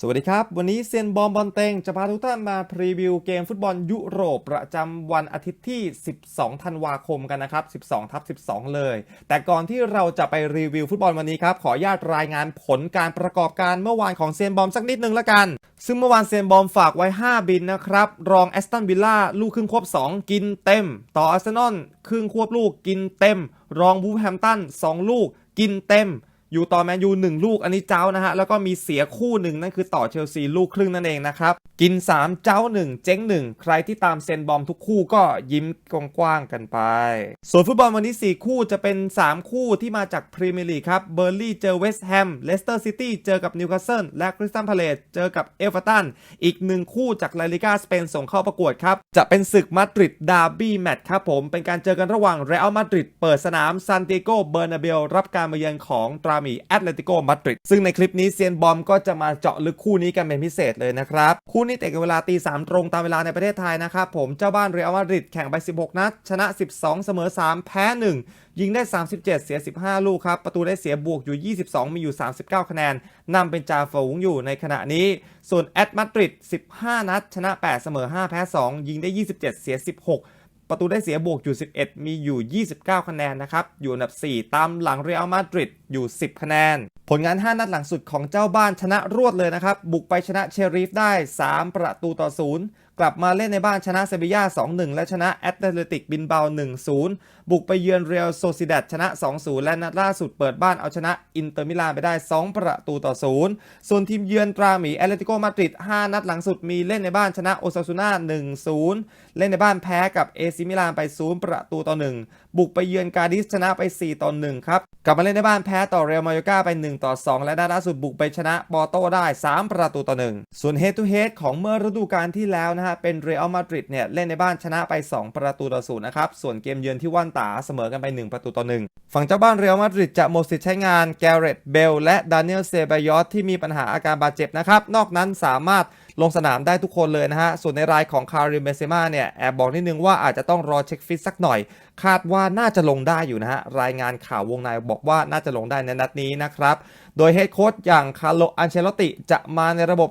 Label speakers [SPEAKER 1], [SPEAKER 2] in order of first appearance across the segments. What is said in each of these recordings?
[SPEAKER 1] สวัสดีครับ วันนี้เซียนบอมบอลเต็งจะพาทุกท่านมาพรีวิวเกมฟุตบอลยุโรปประจำวันอาทิตย์ที่ 12 ธันวาคมกันนะครับ 12 ทับ 12 เลย แต่ก่อนที่เราจะไปรีวิวฟุตบอลวันนี้ครับ ขออนุญาตรายงานผลการประกอบการเมื่อวานของเซียนบอมสักนิดนึงละกัน ซึ่งเมื่อวานเซียนบอมฝากไว้ 5 บินนะครับ รองแอสตันวิลล่าลูกครึ่งควบ 2 กินเต็ม ต่ออาร์เซนอลครึ่งควบลูกกินเต็ม รองบูแฮมตัน2 ลูก กินเต็ม อยู่ต่อแมนยู1ลูกอันนี้เจ้านะฮะ แล้วก็มีเสียคู่หนึ่งนั่นคือต่อเชลซีลูกครึ่งนั่นเองนะครับ กิน 3 เจ้า 1 เจ๊ง 1 ใครที่ตามเซนบอมทุกคู่ก็ยิ้มกว้างๆกันไป ส่วนฟุตบอลวันนี้ 4 คู่จะเป็น 3 คู่ที่มาจากพรีเมียร์ลีกครับเบอร์ลี่เจอเวสต์แฮมเลสเตอร์ซิตี้เจอกับนิวคาสเซิลและคริสตันพาเลตเจอกับเอเวอร์ตันอีกหนึ่งคู่จากลาลิกาสเปนส่งเข้าประกวดครับจะเป็นศึกมาดริดดาร์บี้แมตช์ครับผมเป็นการเจอกันระหว่างเรอัลมาดริดเปิดสนามซานติโกเบอร์นาเบลรับการมาเยือนของตรามีแอตเลติโกมาดริดซึ่งในคลิปนี้เซียนบอมก็จะมาเจาะลึกคู่นี้กันเป็นพิเศษเลยนะครับ คู่นี้เตะกันเวลาตีสามตรงตามเวลาในประเทศไทยนะครับผมเจ้าบ้านเรอัลมาดริดแข่งไป 16 นัด ชนะ 12 เสมอ 3 แพ้ 1 ยิงได้ 37 เสีย 15 ลูกครับประตูได้เสียบวกอยู่ 22 มีอยู่ 39 คะแนนนำเป็นจ่าฝูงอยู่ในขณะนี้ ส่วนแอตมาดริด15 นัด ชนะ 8 เสมอ 5 แพ้ 2 ยิงได้ 27 เสีย 16 ประตูได้เสียบวกอยู่ 11 มีอยู่ 29 คะแนนนะครับ อยู่อันดับ 4 ตามหลังเรอัลมาดริดอยู่ 10 คะแนน ผลงาน 5 นัดหลังสุดของเจ้าบ้านชนะรวดเลยนะครับ บุกไปชนะเชรีฟได้ 3 ประตูต่อ 0 กลับมาเล่นในบ้านชนะเซบีย่า 2-1 และชนะแอตเลติกบินเบา 1-0 บุกไปเยือนเรอัลโซซิดัดชนะ 2-0 และนัดล่าสุดเปิดบ้านเอาชนะอินเตอร์มิลานไปได้ 2 ประตูต่อ 0 ส่วนทีมเยือนตราหมีแอตเลติโกมาดริด 5 นัดหลังสุดมีเล่นในบ้านชนะโอซาซูน่า 1-0 เล่นในบ้านแพ้กับเอซิมิลานไป 0 ประตูต่อ 1 บุกไปเยือนกาดิสชนะไป 4 ต่อ 1 ครับ กลับมาเล่นในบ้านแพ้ต่อเรอัลมาโยกาไป 1 ต่อ 2 และนัดล่าสุดบุกไปชนะปอโตได้ 3 ประตูต่อ 1 ส่วน head to head ของเมื่อฤดูกาลที่แล้วนะฮะ เป็นเรอัลมาดริดเนี่ยเล่นในบ้านชนะไป 2 ประตูต่อ0นะครับ ส่วนเกมเยือนที่ว่านตาเสมอกันไป 1 ประตูต่อ 1 ฝั่งเจ้าบ้านเรอัลมาดริดจะหมดสิทธิ์ใช้งานแกเรตเบลและดานิเอลเซบายอสที่มีปัญหาอาการบาดเจ็บนะครับนอกนั้นสามารถ ลงสนามได้ทุกคนเลยนะฮะ ส่วนในรายของคาริมเบนเซมาเนี่ยแอบบอกนิดนึงว่าอาจจะต้องรอเช็คฟิตสักหน่อย คาดว่าน่าจะลงได้อยู่นะฮะ รายงานข่าววงในบอกว่าน่าจะลงได้ในนัดนี้นะครับ โดยเฮดโค้ชอย่างคาร์โลอันเชลติจะมาในระบบ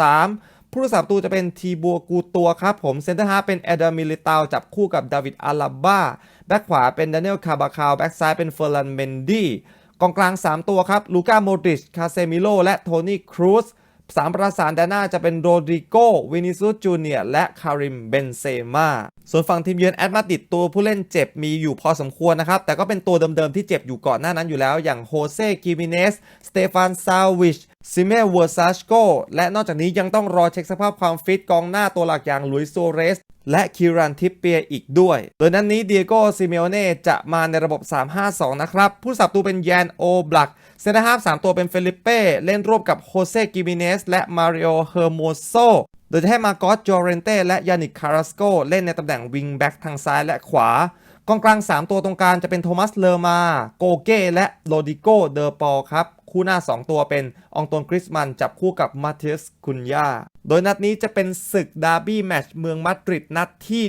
[SPEAKER 1] 4-3-3ผู้รักษาประตูจะเป็นทีบัวกูตัวครับผม เซนเตอร์ฮาเป็นแอดมิลิตาจับคู่กับดาวิดอาลาบ้า แบ็คขวาเป็นดานิเอลคาบาคาว แบ็คซ้ายเป็นเฟอร์ลันเมนดี้ กองกลาง 3 ตัวครับ ลูก้าโมดริช คาเซมิโล และโทนี่ครูซ สามประสานด้านหน้าจะเป็นโรดริโกวินิซุสจูเนียและคาริมเบนเซมาส่วนฝั่งทีมเยือนแอตมาติดตัวผู้เล่นเจ็บมีอยู่พอสมควรนะครับ แต่ก็เป็นตัวเดิมๆที่เจ็บอยู่ก่อนหน้านั้นอยู่แล้ว อย่างโฮเซกิมิเนส สเตฟานซาวิชซิเมเวอร์ซาชโกและนอกจากนี้ยังต้องรอเช็คสภาพความฟิตกองหน้าตัวหลักอย่างลุยโซเรส และคิรันทิปเปียอีกด้วย โดยนั้นนี้เดียโกซิเมโอเน่จะมาในระบบ 3-5-2 นะครับ ผู้สับตูเป็นแยนโอบลักเซนเตอร์ฮาฟ3ตัวเป็นเฟลิปเป้ เล่นร่วมกับโฮเซกิมิเนสและมาริโอเฮอร์โมโซโดยจะให้มาโกอสจอเรนเต้และยานิคคาราสโกเล่นในตำแหน่งวิงแบ็กทางซ้ายและขวากองกลาง 3 ตัวตรงกลางจะเป็นโทมัสเลอร์มา โกเก้และโรดิโกเดอปอครับ คู่หน้า 2 ตัวเป็นองตวนกริสมันจับคู่กับมาเทสคุนยาโดยนัดนี้จะเป็นศึกดาร์บี้แมตช์เมืองมาดริดนัดที่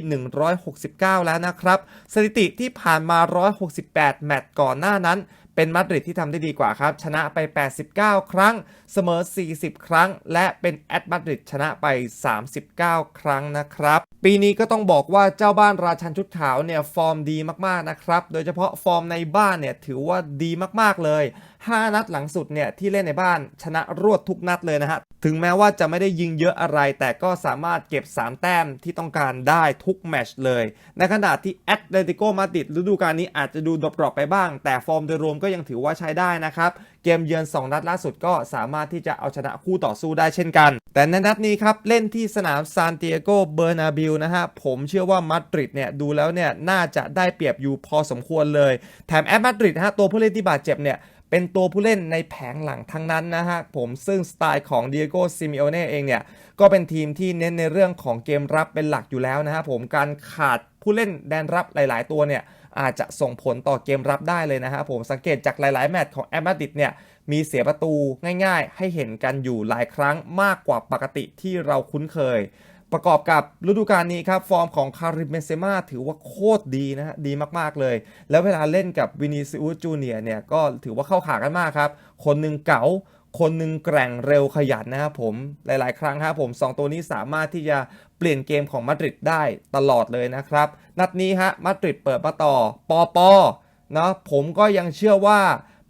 [SPEAKER 1] 169 แล้วนะครับ สถิติที่ผ่านมา 168 แมตช์ก่อนหน้านั้น เป็นมาดริดที่ทำได้ดีกว่าครับ ชนะไป 89 ครั้ง เสมอ 40 ครั้ง และเป็นแอตมาดริดชนะไป 39 ครั้งนะครับ ปีนี้ก็ต้องบอกว่าเจ้าบ้านราชันชุดขาวเนี่ยฟอร์มดีมากๆนะครับ โดยเฉพาะฟอร์มในบ้านเนี่ยถือว่าดีมากๆเลย 5 นัดหลังสุดเนี่ยที่เล่นในบ้านชนะรวดทุกนัดเลยนะฮะ ถึงแม้ว่าจะไม่ได้ยิงเยอะอะไร แต่ก็สามารถเก็บ 3 แต้มที่ต้องการได้ทุกแมตช์เลย ในขณะที่แอตเลติโกมาดริดฤดูกาลนี้อาจจะดูดรอปไปบ้าง แต่ฟอร์มโดยรวมก็ยังถือว่าใช้ได้นะครับ เกมเยือน 2 นัดล่าสุดก็สามารถที่จะเอาชนะคู่ต่อสู้ได้เช่นกัน แต่ในนัดนี้ครับเล่นที่สนามซานติเอโกเบอร์นาบิลนะฮะผมเชื่อว่ามาดริดเนี่ยดูแล้วเนี่ยน่าจะได้เปรียบอยู่พอสมควรเลย แถมแอตมาดริดฮะตัวผู้เล่นที่บาดเจ็บเนี่ย เป็นตัวผู้เล่นในแผงหลังทั้งนั้นนะฮะผมซึ่งสไตล์ของเดียโกซิมิโอเน่เองเนี่ย ก็เป็นทีมที่เน้นในเรื่องของเกมรับเป็นหลักอยู่แล้วนะฮะผมการขาดผู้เล่นแดนรับหลาย ๆ ตัวเนี่ยอาจจะส่งผลต่อเกมรับได้เลยนะฮะผมสังเกตจากหลาย ๆ แมตช์ของแอตมาดิดเนี่ยมีเสียประตูง่าย ๆ ให้เห็นกันอยู่หลายครั้งมากกว่าปกติที่เราคุ้นเคย ประกอบกับฤดูกาลนี้ครับ ฟอร์มของคาริมเบนเซม่าถือว่าโคตรดีนะฮะดีมากๆเลย แล้วเวลาเล่นกับวินิซิอุสจูเนียเนี่ยก็ถือว่าเข้าขากันมากครับ คนหนึ่งเก๋าคนหนึ่งแกร่งเร็วขยันนะครับผมหลาย ๆ ครั้งครับผม 2 ตัวนี้สามารถที่จะเปลี่ยนเกมของมาดริดได้ตลอดเลยนะครับ นัดนี้ฮะมาดริดเปิดมาต่อปอปอเนาะผมก็ยังเชื่อว่า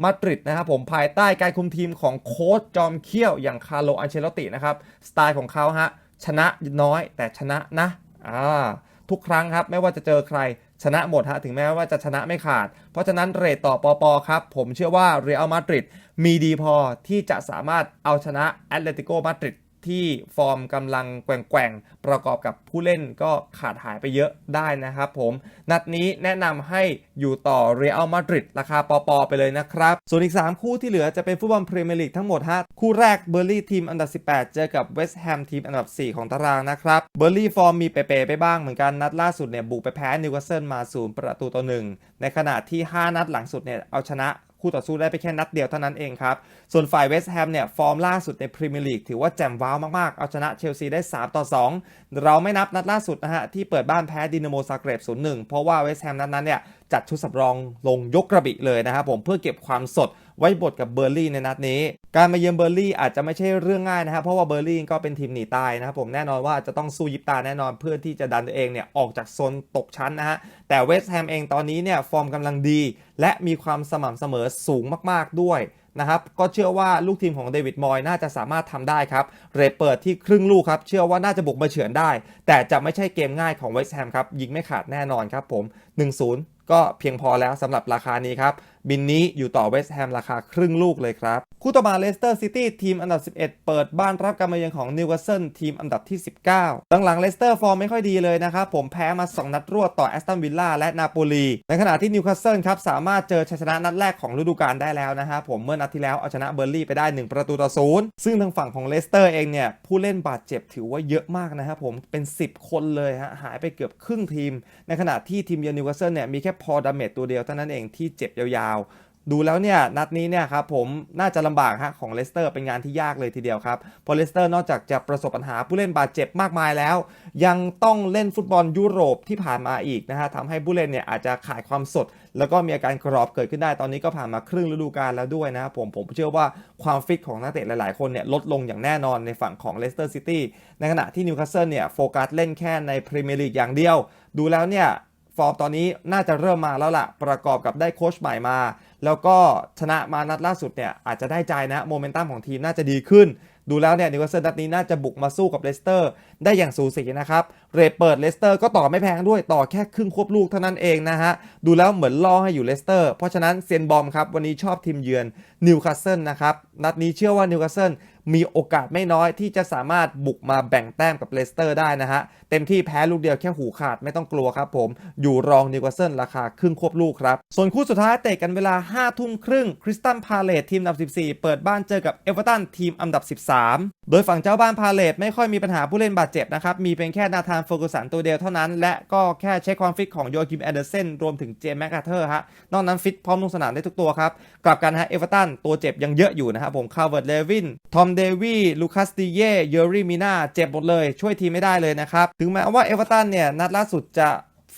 [SPEAKER 1] มาดริดนะครับผมภายใต้การคุมทีมของโค้ชจอมเขี้ยวอย่างคาร์โลอันเชลตินะครับ สไตล์ของเขาฮะ ชนะน้อยแต่ชนะนะอ่าทุกครั้งครับไม่ว่าจะเจอใครชนะหมดฮะถึงแม้ว่าจะชนะไม่ขาด เพราะฉะนั้นเรทต่อปอปอครับ ผมเชื่อว่าเรอัลมาดริดมีดีพอที่จะสามารถเอาชนะแอตเลติโกมาดริด ที่ฟอร์มกำลังแกว่งๆ ประกอบกับผู้เล่นก็ขาดหายไปเยอะได้นะครับผม นัดนี้แนะนำให้อยู่ต่อเรอัลมาดริดราคาปอปอไปเลยนะครับ ส่วนอีก 3 คู่ที่เหลือจะเป็นฟุตบอลพรีเมียร์ลีกทั้งหมดฮะคู่แรกเบอร์ลี่ทีมอันดับ 18 เจอกับเวสต์แฮมทีมอันดับ 4 ของตารางนะครับเบอร์ลี่ฟอร์มมีเป๋ๆไปบ้างเหมือนกันนัดล่าสุดเนี่ยบุกไปแพ้นิวคาสเซิลมาศูนย์ประตูต่อหนึ่งในขณะที่ 5 นัดหลังสุดเนี่ยเอาชนะคู่ต่อสู้ได้ไปแค่นัดเดียวเท่านั้นเองครับ ส่วนฝ่ายเวสต์แฮมเนี่ยฟอร์มล่าสุดในพรีเมียร์ลีกถือว่าแจ่มว้าวมาก ๆ เอาชนะเชลซีได้ 3 ต่อ 2 เราไม่นับนัดล่าสุดนะฮะ ที่เปิดบ้านแพ้ดินาโมซาเกรบ0-1 เพราะว่าเวสต์แฮมนัดนั้นเนี่ยจัดชุดสำรองลงยกกระบี่เลยนะครับผมเพื่อเก็บความสด ไว้บทกับเบอร์ลี่ในนัดนี้ การมาเยือนเบอร์ลี่อาจจะไม่ใช่เรื่องง่ายนะครับเพราะว่าเบอร์ลี่ก็เป็นทีมหนีตายนะครับผมแน่นอนว่าจะต้องสู้ยิบตาแน่นอนเพื่อที่จะดันตัวเองเนี่ยออกจากโซนตกชั้นนะฮะแต่เวสต์แฮมเองตอนนี้เนี่ยฟอร์มกำลังดี และมีความสม่ำเสมอสูงมากๆด้วยนะครับก็เชื่อว่าลูกทีมของเดวิดมอยน่าจะสามารถทำได้ครับ เรเปิดที่ครึ่งลูกครับ เชื่อว่าน่าจะบุกมาเฉือนได้ แต่จะไม่ใช่เกมง่ายของเวสต์แฮมครับ ยิงไม่ขาดแน่นอนครับผม 1-0 ก็เพียงพอแล้วสำหรับราคานี้ครับ บินนี้อยู่ต่อเวสต์แฮมราคาครึ่งลูกเลยครับ คู่ต่อมาเลสเตอร์ซิตี้ทีมอันดับ 11 เปิดบ้านรับการมาเยือนของนิวคาสเซิลทีมอันดับที่ 19หลังเลสเตอร์ฟอร์มไม่ค่อยดีเลยนะครับ ผมแพ้มา 2 นัดรวดต่อแอสตันวิลล่าและนาโปลีในขณะที่นิวคาสเซิลครับสามารถเจอชัยชนะนัดแรกของฤดูกาลได้แล้วนะครับผมเมื่อนัดที่แล้วเอาชนะเบอร์ลี่ไปได้ 1 ประตูต่อศูนย์ซึ่งทางฝั่งของเลสเตอร์เองเนี่ยผู้เล่นบาดเจ็บถือว่าเยอะมากนะครับผมเป็น 10 คนเลยฮะหายไปเกือบครึ่งทีม ในขณะที่ทีมเยือนนิวคาสเซิลเนี่ยมีแค่พอดาเมจตัวเดียวเท่านั้นเองที่เจ็บยาวๆ ดูแล้วเนี่ยนัดนี้เนี่ยครับผมน่าจะลำบากฮะของเลสเตอร์เป็นงานที่ยากเลยทีเดียวครับเพราะเลสเตอร์นอกจากจะประสบปัญหาผู้เล่นบาดเจ็บมากมายแล้ว ยังต้องเล่นฟุตบอลยุโรปที่ผ่านมาอีกนะฮะทำให้ผู้เล่นเนี่ยอาจจะขาดความสด แล้วก็มีอาการกรอบเกิดขึ้นได้ตอนนี้ก็ผ่านมาครึ่งฤดูกาลแล้วด้วยนะครับผมผมเชื่อว่าความฟิตของนักเตะหลาย ๆ คนเนี่ยลดลงอย่างแน่นอนในฝั่งของเลสเตอร์ซิตี้ในขณะที่นิวคาสเซิลเนี่ยโฟกัสเล่นแค่ในพรีเมียร์ลีกอย่างเดียว ดูแล้วเนี่ย ฟอร์มตอนนี้น่าจะเริ่มมาแล้วล่ะ ประกอบกับได้โค้ชใหม่มา แล้วก็ชนะมานัดล่าสุดเนี่ยอาจจะได้ใจนะโมเมนตัมของทีมน่าจะดีขึ้น ดูแล้วเนี่ยนิวคาสเซิลนัดนี้น่าจะบุกมาสู้กับเลสเตอร์ได้อย่างสูสีนะครับ เรทเปิดเลสเตอร์ก็ต่อไม่แพงด้วยต่อแค่ครึ่งควบลูกเท่านั้นเองนะฮะ ดูแล้วเหมือนล่อให้อยู่เลสเตอร์เพราะฉะนั้นเซียนบอมครับ วันนี้ชอบทีมเยือนนิวคาสเซิลนะครับ นัดนี้เชื่อว่านิวคาสเซิลมีโอกาสไม่น้อยที่จะสามารถบุกมาแบ่งแต้มกับเลสเตอร์ได้นะฮะ เต็มที่แพ้ลูกเดียวแค่หูขาดไม่ต้องกลัวครับผม อยู่รองนิวคาสเซิลราคาครึ่งควบลูกครับ ส่วนคู่สุดท้ายเตะกันเวลา 5 ทุ่มครึ่งคริสตันพาเลตทีมอันดับ 14 เปิดบ้านเจอกับเอเวอร์ตันทีมอันดับ 13 โดยฝั่งเจ้าบ้านพาเลตไม่ค่อยมีปัญหาผู้เล่นบาดเจ็บนะครับมีเพียงแค่นาธานฟอร์กูสันตัวเดียวเท่านั้น และก็แค่เช็คความฟิตของโยคิมแอนเดอร์เซนรวมถึงเจมส์แมคคาเทอร์ฮะนอกนั้นฟิตพร้อมลงสนามได้ทุกตัวครับ กลับกันฮะเอเวอร์ตันตัวเจ็บยังเยอะอยู่นะครับผมคาร์เวิร์ดเลวินทอมเดวีลูคัสติเย่เยอรี่มิน่าเจ็บหมดเลยช่วยทีไม่ได้เลยนะครับถึงแม้ว่าเอเวอร์ตันเนี่ยนัดล่าสุดจะ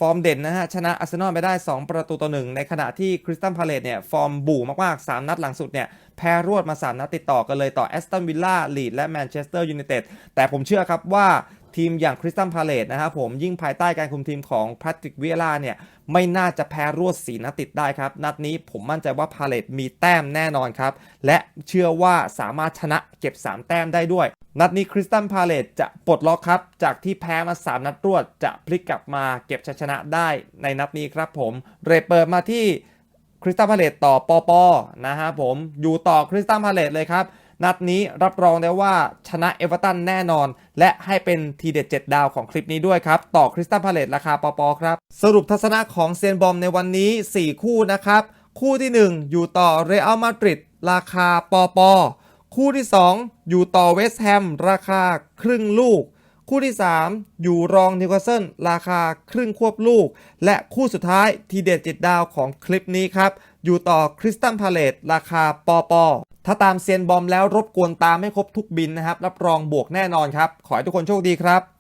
[SPEAKER 1] ฟอร์มเด่นนะฮะ ชนะอาร์เซนอลไปได้ 2 ประตูต่อหนึ่งในขณะที่คริสตันพาเลตเนี่ย ฟอร์มบู่มากๆ 3 นัดหลังสุดเนี่ย แพ้รวดมา 3 นัดติดต่อกันเลยต่อแอสตันวิลล่าลีดและแมนเชสเตอร์ยูไนเต็ดแต่ผมเชื่อครับว่า ทีมอย่างคริสตันพาเลตนะครับผมยิ่งภายใต้การคุมทีมของแพทริกเวียร่าเนี่ยไม่น่าจะแพ้รวดสีนัดติดได้ครับ นัดนี้ผมมั่นใจว่าพาเลตมีแต้มแน่นอนครับ และเชื่อว่าสามารถชนะเก็บ 3 แต้มได้ด้วย นัดนี้คริสตันพาเลตจะปลดล็อกครับ จากที่แพ้มา 3 นัดรวด จะพลิกกลับมาเก็บชัยชนะได้ในนัดนี้ครับผม เรเปิดมาที่คริสตันพาเลตต่อปอปอนะฮะผมอยู่ต่อคริสตันพาเลตเลยครับ นัดนี้รับรองได้ว่าชนะเอเวอร์ตันแน่นอน และให้เป็นทีเด็ด 7 ดาวของคลิปนี้ด้วยครับ ต่อคริสตันพาเลตราคาปอปอครับ สรุปทัศนะของเซียนบอมในวันนี้ 4 คู่นะครับ คู่ที่ 1 อยู่ต่อเรอัลมาดริดราคาปอปอคู่ที่ 2 อยู่ต่อเวสต์แฮมราคาครึ่งลูก คู่ที่ 3 อยู่รองนิวคาสเซิลราคาครึ่งควบลูก และคู่สุดท้ายทีเด็ดจิตดาวของคลิปนี้ครับ อยู่ต่อคริสตันพาเลตราคาปอปอ ถ้าตามเซียนบอมแล้วรบกวนตามให้ครบทุกบินนะครับ รับรองบวกแน่นอนครับ ขอให้ทุกคนโชคดีครับ